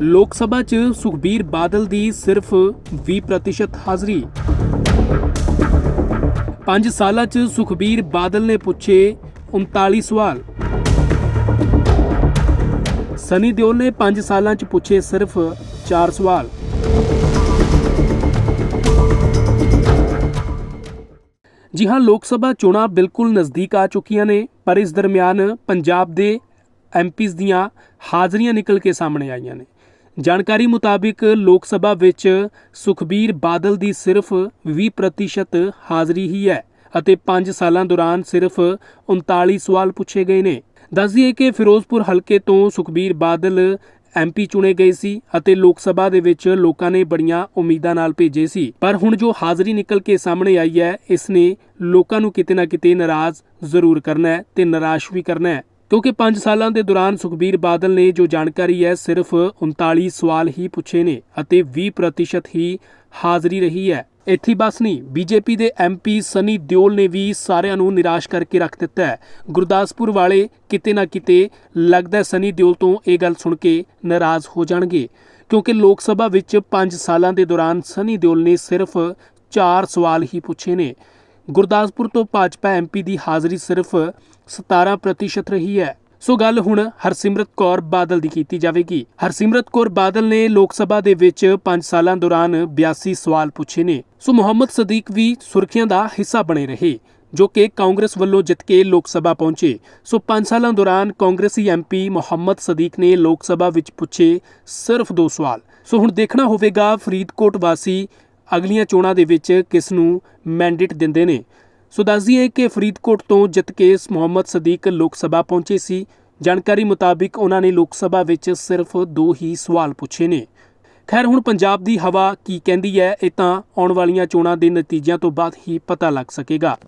ਲੋਕ ਸਭਾ 'ਚ ਸੁਖਬੀਰ ਬਾਦਲ ਦੀ ਸਿਰਫ 20% ਹਾਜ਼ਰੀ। 5 ਸਾਲਾਂ 'ਚ ਸੁਖਬੀਰ ਬਾਦਲ ਨੇ ਪੁੱਛੇ 39 ਸਵਾਲ। ਸਨੀ ਦਿਓਲ ਨੇ 5 ਸਾਲਾਂ 'ਚ ਪੁੱਛੇ ਸਿਰਫ 4 ਸਵਾਲ। ਜੀ ਹਾਂ, ਲੋਕ ਸਭਾ ਚੋਣਾਂ ਬਿਲਕੁਲ ਨਜ਼ਦੀਕ ਆ ਚੁੱਕੀਆਂ ਨੇ, ਪਰ ਇਸ ਦਰਮਿਆਨ ਪੰਜਾਬ ਦੇ ਐਮਪੀਜ਼ ਦੀਆਂ ਹਾਜ਼ਰੀਆਂ ਨਿਕਲ ਕੇ ਸਾਹਮਣੇ ਆਈਆਂ ਨੇ। ਜਾਣਕਾਰੀ ਮੁਤਾਬਿਕ ਲੋਕ ਸਭਾ ਵਿੱਚ ਸੁਖਬੀਰ ਬਾਦਲ ਦੀ ਸਿਰਫ 20% ਹਾਜ਼ਰੀ ਹੀ ਹੈ ਅਤੇ 5 ਸਾਲਾਂ ਦੌਰਾਨ ਸਿਰਫ 39 ਸਵਾਲ ਪੁੱਛੇ ਗਏ ਨੇ। ਦੱਸ ਦਈਏ ਕਿ ਫਿਰੋਜ਼ਪੁਰ ਹਲਕੇ ਤੋਂ ਸੁਖਬੀਰ ਬਾਦਲ ਐਮਪੀ ਚੁਣੇ ਗਏ ਸੀ ਅਤੇ ਲੋਕ ਸਭਾ ਦੇ ਵਿੱਚ ਲੋਕਾਂ ਨੇ ਬੜੀਆਂ ਉਮੀਦਾਂ ਨਾਲ ਭੇਜੇ ਸੀ। ਪਰ ਹੁਣ ਜੋ ਹਾਜ਼ਰੀ ਨਿਕਲ ਕੇ ਸਾਹਮਣੇ ਆਈ ਹੈ, ਇਸ ਨੇ ਲੋਕਾਂ ਨੂੰ ਕਿਤੇ ਨਾ ਕਿਤੇ ਨਾਰਾਜ਼ ਜ਼ਰੂਰ ਕਰਨਾ ਹੈ ਤੇ ਨਿਰਾਸ਼ ਵੀ ਕਰਨਾ ਹੈ। ਕਿਉਂਕਿ 5 ਸਾਲਾਂ ਦੇ ਦੌਰਾਨ ਸੁਖਬੀਰ ਬਾਦਲ ਨੇ ਜੋ ਜਾਣਕਾਰੀ ਹੈ, ਸਿਰਫ 39 ਸਵਾਲ ਹੀ ਪੁੱਛੇ ਨੇ ਅਤੇ 20% ਹੀ ਹਾਜ਼ਰੀ ਰਹੀ ਹੈ। ਇੱਥੇ ਬਸ ਨਹੀਂ, ਬੀਜੇਪੀ ਦੇ ਐਮਪੀ ਸਨੀ ਦਿਓਲ ਨੇ ਵੀ ਸਾਰਿਆਂ ਨੂੰ ਨਿਰਾਸ਼ ਕਰਕੇ ਰੱਖ ਦਿੱਤਾ ਹੈ। ਗੁਰਦਾਸਪੁਰ ਵਾਲੇ ਕਿਤੇ ਨਾ ਕਿਤੇ ਲੱਗਦਾ ਸਨੀ ਦਿਓਲ ਤੋਂ ਇਹ ਗੱਲ ਸੁਣ ਕੇ ਨਾਰਾਜ਼ ਹੋ ਜਾਣਗੇ। ਕਿਉਂਕਿ ਲੋਕ ਸਭਾ ਵਿੱਚ 5 ਸਾਲਾਂ ਦੇ ਦੌਰਾਨ ਸਨੀ ਦਿਓਲ ਨੇ ਸਿਰਫ 4 ਸਵਾਲ ਹੀ ਪੁੱਛੇ ਨੇ। ਗੁਰਦਾਸਪੁਰ ਤੋਂ ਭਾਜਪਾ ਐਮਪੀ ਦੀ ਹਾਜ਼ਰੀ ਸਿਰਫ 17% ਰਹੀ ਹੈ। ਸੋ ਗੱਲ ਹੁਣ ਹਰਸਿਮਰਤ ਕੌਰ ਬਾਦਲ ਦੀ ਕੀਤੀ ਜਾਵੇਗੀ। ਹਰਸਿਮਰਤ ਕੌਰ ਬਾਦਲ ਨੇ ਲੋਕ ਸਭਾ ਦੇ ਵਿੱਚ 5 ਸਾਲਾਂ ਦੌਰਾਨ 82 ਸਵਾਲ ਪੁੱਛੇ ਨੇ। ਸੋ ਮੁਹੰਮਦ ਸਦੀਕ ਵੀ ਸੁਰਖੀਆਂ ਦਾ ਹਿੱਸਾ ਬਣੇ ਰਹੇ, ਜੋ ਕਿ ਕਾਂਗਰਸ ਵੱਲੋਂ ਜਿੱਤ ਕੇ ਲੋਕ ਸਭਾ ਪਹੁੰਚੇ। ਸੋ 5 ਸਾਲਾਂ ਦੌਰਾਨ ਕਾਂਗਰਸੀ ਐਮਪੀ ਮੁਹੰਮਦ ਸਦੀਕ ਨੇ ਲੋਕ ਸਭਾ ਵਿੱਚ ਪੁੱਛੇ ਸਿਰਫ ਦੋ ਸਵਾਲ। ਸੋ ਹੁਣ ਦੇਖਣਾ ਹੋਵੇਗਾ ਫਰੀਦਕੋਟ ਵਾਸੀ ਅਗਲੀਆਂ ਚੋਣਾਂ ਦੇ ਵਿੱਚ ਕਿਸ ਨੂੰ ਮੈਂਡੇਟ ਦਿੰਦੇ ਨੇ? ਸੋ ਦੱਸ ਦਈਏ ਕਿ ਫਰੀਦਕੋਟ ਤੋਂ ਜਿੱਤ ਕੇ ਮੁਹੰਮਦ ਸਦੀਕ ਲੋਕ ਸਭਾ ਪਹੁੰਚੇ ਸੀ। ਜਾਣਕਾਰੀ ਮੁਤਾਬਿਕ ਉਹਨਾਂ ਨੇ ਲੋਕ ਸਭਾ ਵਿੱਚ ਸਿਰਫ ਦੋ ਹੀ ਸਵਾਲ ਪੁੱਛੇ ਨੇ। ਖੈਰ, ਹੁਣ ਪੰਜਾਬ ਦੀ ਹਵਾ ਕੀ ਕਹਿੰਦੀ ਹੈ, ਇਹ ਤਾਂ ਆਉਣ ਵਾਲੀਆਂ ਚੋਣਾਂ ਦੇ ਨਤੀਜਿਆਂ ਤੋਂ ਬਾਅਦ ਹੀ ਪਤਾ ਲੱਗ ਸਕੇਗਾ।